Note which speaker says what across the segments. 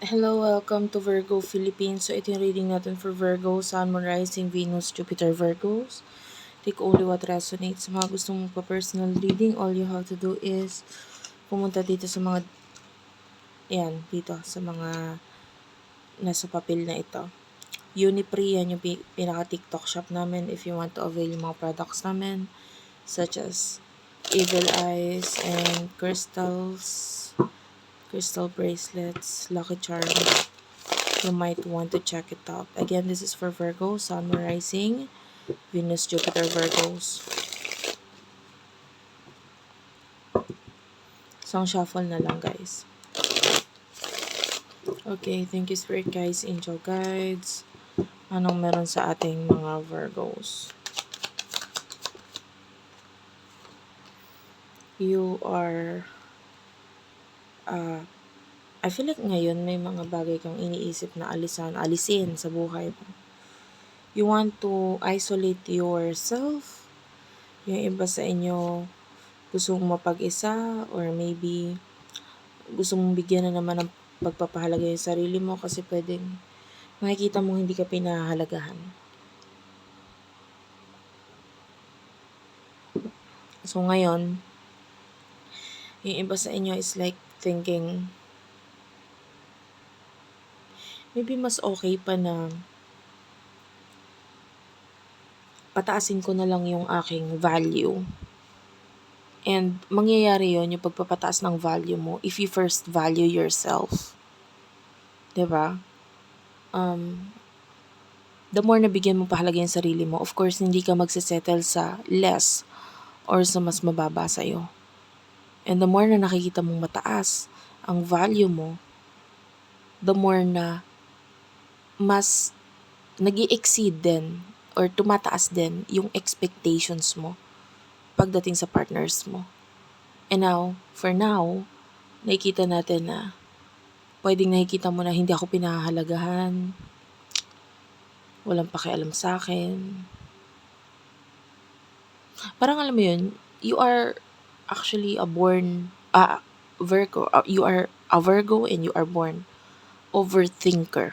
Speaker 1: Hello, welcome to Virgo Philippines. So, ito yung reading natin for Virgo, Sun, Moon, Rising, Venus, Jupiter, Virgos. Take only what resonates. Sa mga gustong magpa-personal reading, all you have to do is pumunta dito sa mga, yan, dito, sa mga nasa papel na ito. Unipree, yan yung pi- pinaka-TikTok shop namin if you want to avail yung mga products namin, such as Evil Eyes and crystals, crystal bracelets, lucky charms. You might want to check it out. Again, this is for Virgo, Sun, Rising, Venus, Jupiter, Virgos. Song shuffle na lang, guys. Okay, thank you, Spirit guys, Angel Guides. Anong meron sa ating mga Virgos? You are uh, I feel like ngayon may mga bagay kang iniisip na alisan, alisin sa buhay mo. You want to isolate yourself. Yung iba sa inyo gusto mong mapag-isa or maybe gusto mong bigyan na naman ng pagpapahalaga yung sarili mo kasi pwedeng makikita mong hindi ka pinahalagahan. So ngayon, yung iba sa inyo is like thinking, maybe mas okay pa na pataasin ko na lang yung aking value. And mangyayari yon yung pagpapataas ng value mo if you first value yourself. ba? Um, the more na bigyan mo pahalaga yung sarili mo, of course, hindi ka magsisettle sa less or sa mas mababa sa'yo. And the more na nakikita mong mataas ang value mo, the more na mas nag exceed din or tumataas din yung expectations mo pagdating sa partners mo. And now, for now, nakikita natin na pwedeng nakikita mo na hindi ako pinahahalagahan, walang pakialam sa akin. Parang alam mo yun, you are actually a born, uh, Virgo, uh, you are a Virgo and you are born overthinker.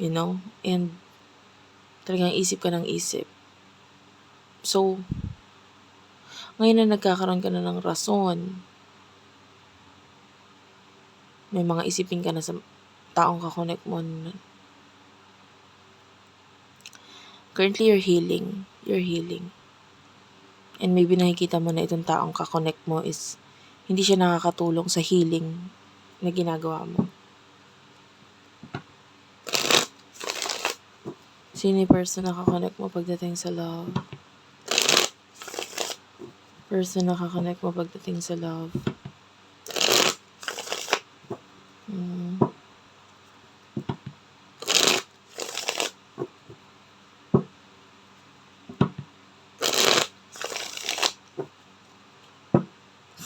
Speaker 1: You know? And talagang isip ka ng isip. So, ngayon na nagkakaroon ka na ng rason, may mga isipin ka na sa taong kakonect mo. Currently, you're healing. You're healing. And maybe nakikita mo na itong taong kakonect mo is hindi siya nakakatulong sa healing na ginagawa mo. Sino yung person na kakonect mo pagdating sa love? person na kakonect mo pagdating sa love.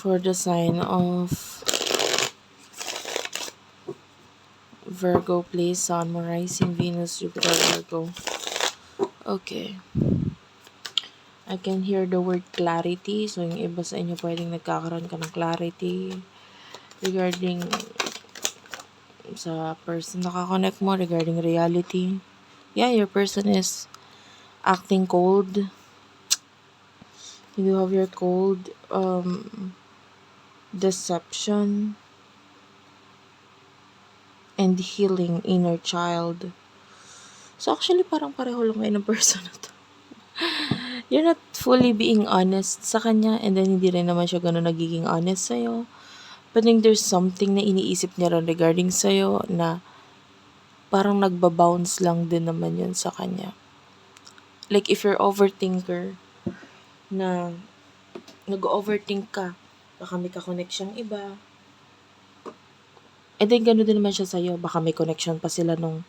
Speaker 1: For the sign of Virgo, please, Sun, Moon, Rising, Venus, Jupiter, Virgo. Okay. I can hear the word clarity. So, yung iba sa inyo pwedeng nagkakaroon ka ng clarity regarding sa person na kakonect mo regarding reality. Yeah, your person is acting cold. You have your cold um, deception and healing inner child. So, actually, parang pareho lang kayo ng person na to. You're not fully being honest sa kanya and then hindi rin naman siya ganun nagiging honest sa'yo. But then there's something na iniisip niya rin regarding sa'yo na parang nagbabounce lang din naman yun sa kanya. Like if you're overthinker na nag-overthink ka, baka may kakonect siyang iba. And then gano'n din naman siya sa'yo, baka may connection pa sila nung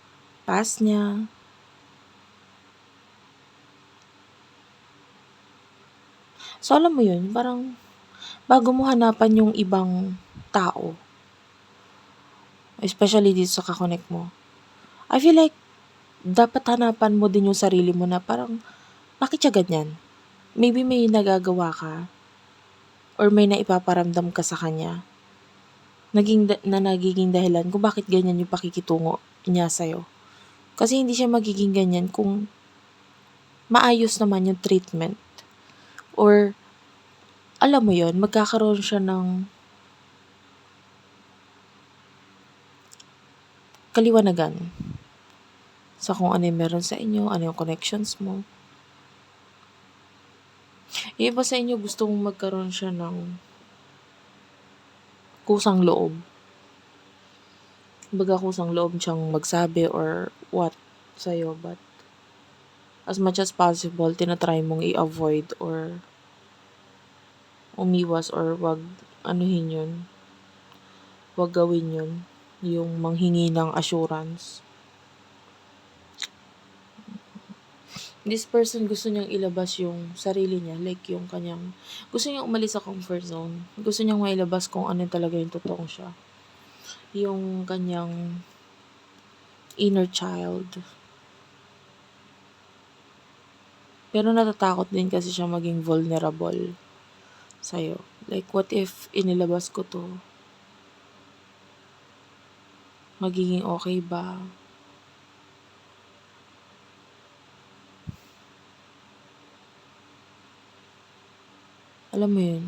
Speaker 1: past niya. So, alam mo yun, parang bago mo hanapan yung ibang tao, especially dito sa kakonect mo, I feel like dapat hanapan mo din yung sarili mo na parang, bakit siya ganyan? Maybe may nagagawa ka or may naipaparamdam ka sa kanya naging da- na nagiging dahilan kung bakit ganyan yung pakikitungo niya sa'yo. Kasi hindi siya magiging ganyan kung maayos naman yung treatment. Or, alam mo yon magkakaroon siya ng kaliwanagan sa kung ano yung meron sa inyo, ano yung connections mo. Yung iba sa inyo gusto mong magkaroon siya ng kusang loob. Baga kusang loob siyang magsabi or what sa'yo. But as much as possible, tinatry mong i-avoid or umiwas or wag anuhin yun. Wag gawin yun. Yung manghingi ng assurance. This person gusto niyang ilabas yung sarili niya, like yung kanyang, gusto niyang umalis sa comfort zone. Gusto niyang mailabas kung ano talaga yung totoong siya. Yung kanyang inner child. Pero natatakot din kasi siya maging vulnerable sa'yo. Like, what if inilabas ko to? Magiging okay ba? Alam mo yun?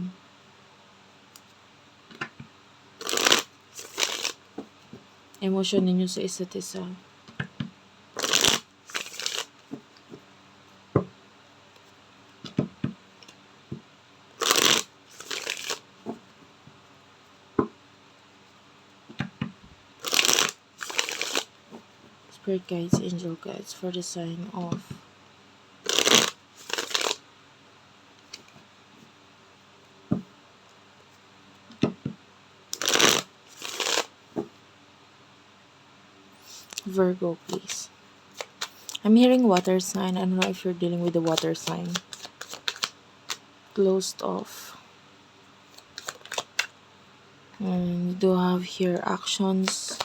Speaker 1: Emosyon ninyo sa isa't isa. Spirit guides, angel guides for the sign of Virgo, please. I'm hearing water sign. I don't know if you're dealing with the water sign. Closed off. And you do have here actions,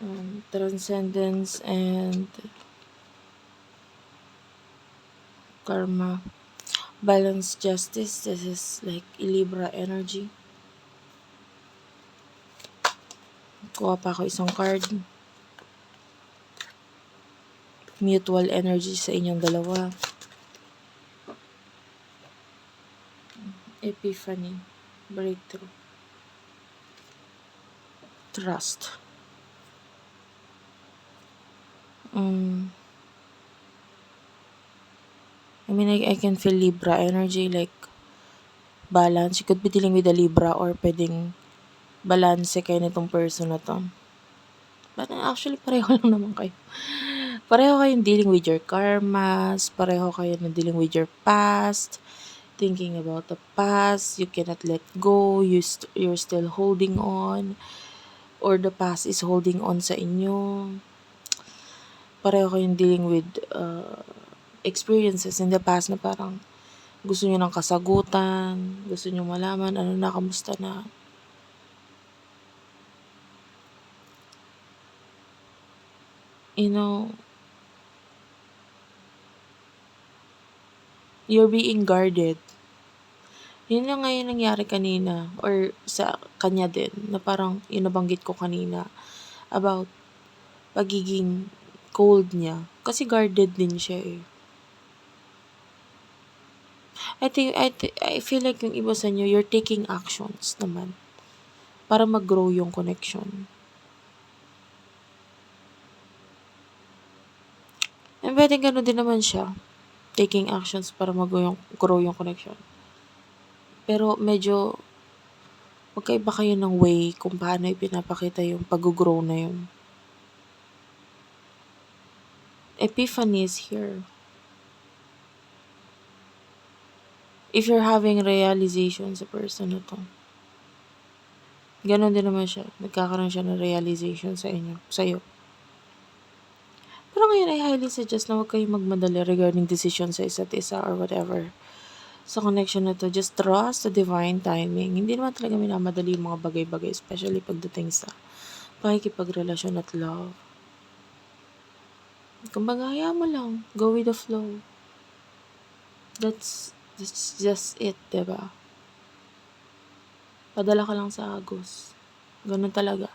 Speaker 1: um, transcendence, and karma. Balance justice. This is like Libra energy. Kuha pa ako isang card. Mutual energy sa inyong dalawa. Epiphany. Breakthrough. Trust. Um, I mean, I, I can feel Libra energy, like balance. You could be dealing with a Libra or pwedeng balance kayo nitong person na to. But actually, pareho lang naman kayo. Pareho kayong dealing with your karmas, pareho kayo na dealing with your past, thinking about the past, you cannot let go, you st- you're still holding on, or the past is holding on sa inyo. Pareho kayong dealing with uh, experiences in the past na parang gusto nyo ng kasagutan, gusto nyo malaman ano na, kamusta na. You know, you're being guarded. Yun lang nga yung nangyari kanina or sa kanya din na parang yung nabanggit ko kanina about pagiging cold niya. Kasi guarded din siya eh. I think, I, thi- I feel like yung iba sa inyo, you're taking actions naman para mag-grow yung connection. And pwede gano'n din naman siya. Taking actions para mag-grow yung, grow yung connection. Pero medyo magkaiba kayo ng way kung paano ipinapakita yung pag-grow na yun. Epiphany is here. If you're having realization sa person na to, ganon din naman siya. Nagkakaroon siya ng realization sa inyo, sa'yo. Pero ngayon, I highly suggest na huwag kayong magmadali regarding decision sa isa't isa or whatever. Sa connection na to, just trust the divine timing. Hindi naman talaga minamadali yung mga bagay-bagay, especially pagdating sa pakikipagrelasyon at love. Kumbaga, hayaan mo lang. Go with the flow. That's, that's just it, diba? Padala ka lang sa Agos. Ganun talaga.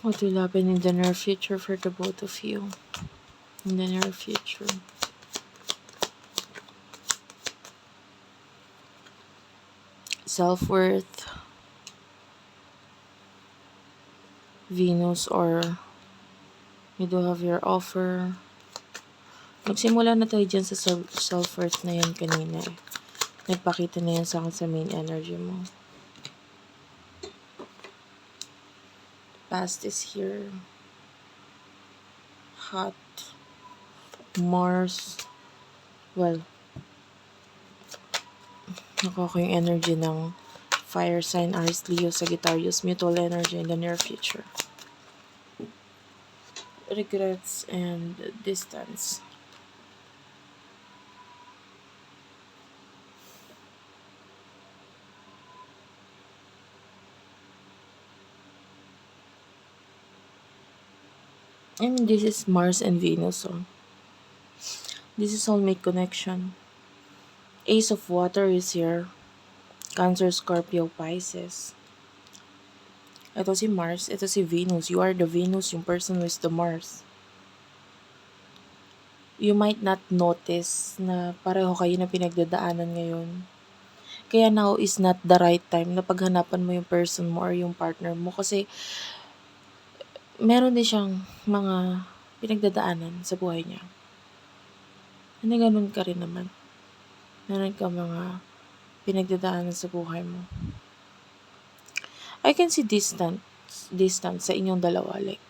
Speaker 1: What will happen in the near future for the both of you? In the near future. Self worth, Venus, or you do have your offer. Nagsimula na tayo dyan sa self- self-worth na yan kanina eh. Nagpakita na yan sa akin sa main energy mo. Past is here. Hot. Mars. Well, nakuha ko yung energy ng fire sign, Aries, Leo, Sagittarius, mutual energy in the near future. Regrets and distance. And this is Mars and Venus. So this is soulmate connection. Ace of Water is here. Cancer, Scorpio, Pisces. Ito si Mars, ito si Venus. You are the Venus, yung person is the Mars. You might not notice na pareho kayo na pinagdadaanan ngayon. Kaya now is not the right time na paghanapan mo yung person mo or yung partner mo. Kasi meron din siyang mga pinagdadaanan sa buhay niya. Ano ganun ka rin naman. Meron ka mga pinagdadaanan sa buhay mo. I can see distance, distance sa inyong dalawa, like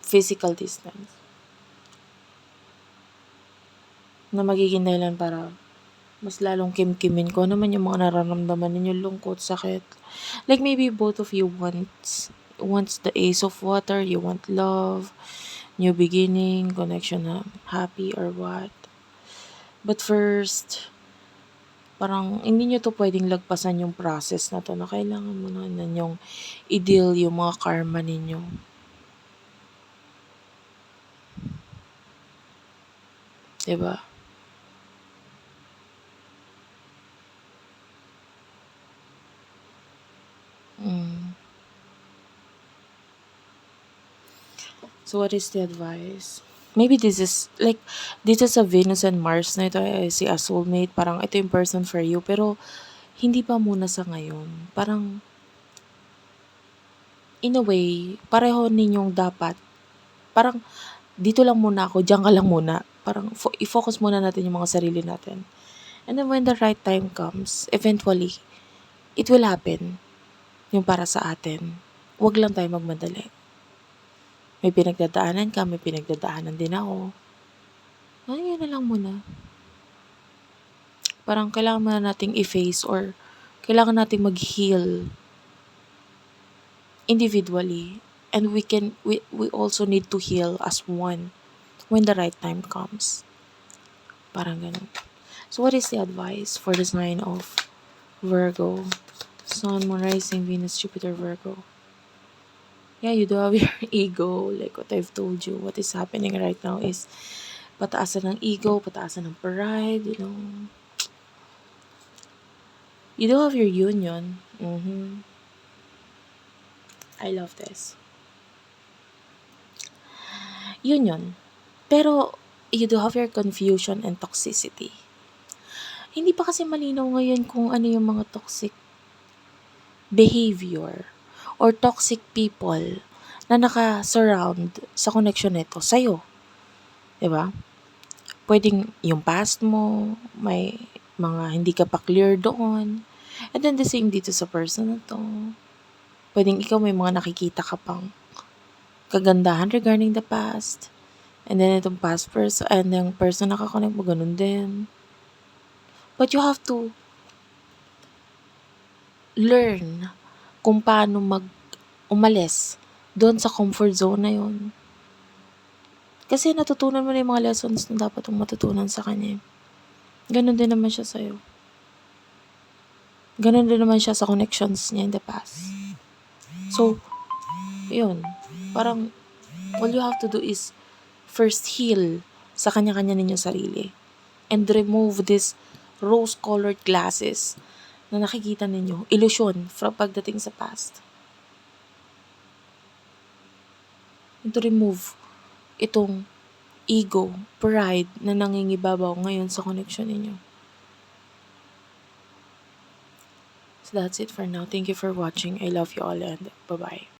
Speaker 1: physical distance. Na magiging dahilan para mas lalong kimkimin ko naman yung mga nararamdaman ninyo, lungkot, sakit. Like maybe both of you wants wants the ace of water, you want love, new beginning, connection happy or what. But first, parang hindi nyo to pwedeng lagpasan yung process na to na kailangan mo na yung i-deal yung mga karma ninyo. Diba? So what is the advice? Maybe this is like dito sa Venus and Mars na ito ay si a soulmate, parang ito yung person for you pero hindi pa muna sa ngayon. Parang in a way, pareho ninyong dapat parang dito lang muna ako, diyan ka lang muna. Parang fo- i-focus muna natin yung mga sarili natin. And then when the right time comes, eventually, it will happen. Yung para sa atin. Huwag lang tayo magmadali. May pinagdadaanan ka, may pinagdadaanan din ako. Ay, yun na lang muna. Parang kailangan muna nating i-face or kailangan nating mag-heal individually. And we can, we, we also need to heal as one when the right time comes. Parang ganun. So what is the advice for the sign of Virgo? Sun, Moon, Rising, Venus, Jupiter, Virgo. Yeah, you do have your ego. Like what I've told you, what is happening right now is pataasan ng ego, pataasan ng pride, you know. You do have your union. Mm-hmm. I love this. Union. Pero, you do have your confusion and toxicity. Hindi pa kasi malinaw ngayon kung ano yung mga toxic behavior or toxic people na naka-surround sa connection nito sa'yo. ba? Pwedeng yung past mo, may mga hindi ka pa clear doon. And then the same dito sa person na to. Pwedeng ikaw may mga nakikita ka pang kagandahan regarding the past. And then itong past person, and yung person na kakonect mo, ganun din. But you have to learn kung paano mag umalis doon sa comfort zone na yon. Kasi natutunan mo na yung mga lessons na dapat mong matutunan sa kanya. Ganon din naman siya sa'yo. ganun din naman siya sa connections niya in the past. So, yun. Parang, all you have to do is first heal sa kanya-kanya ninyong sarili. And remove this rose-colored glasses na nakikita ninyo. Illusion from pagdating sa past. And to remove itong ego, pride na nangingibabaw ngayon sa connection ninyo. So that's it for now. Thank you for watching. I love you all and bye-bye.